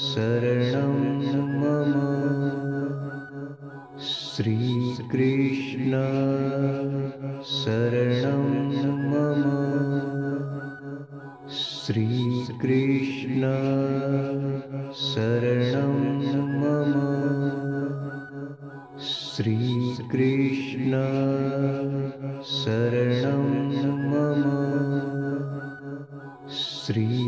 शरणं मम श्रीकृष्ण शरणं मम श्रीकृष्ण शरणं मम श्रीकृष्ण शरणं मम श्रीकृष्ण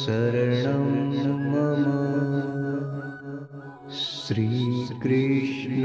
शरणं मम श्रीकृष्ण।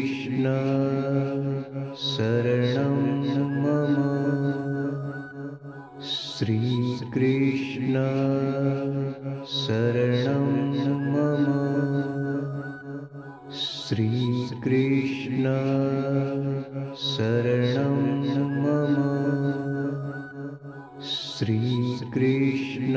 श्रीकृष्ण शरणं मम श्रीकृष्ण शरणं मम श्रीकृष्ण शरणं मम श्रीकृष्ण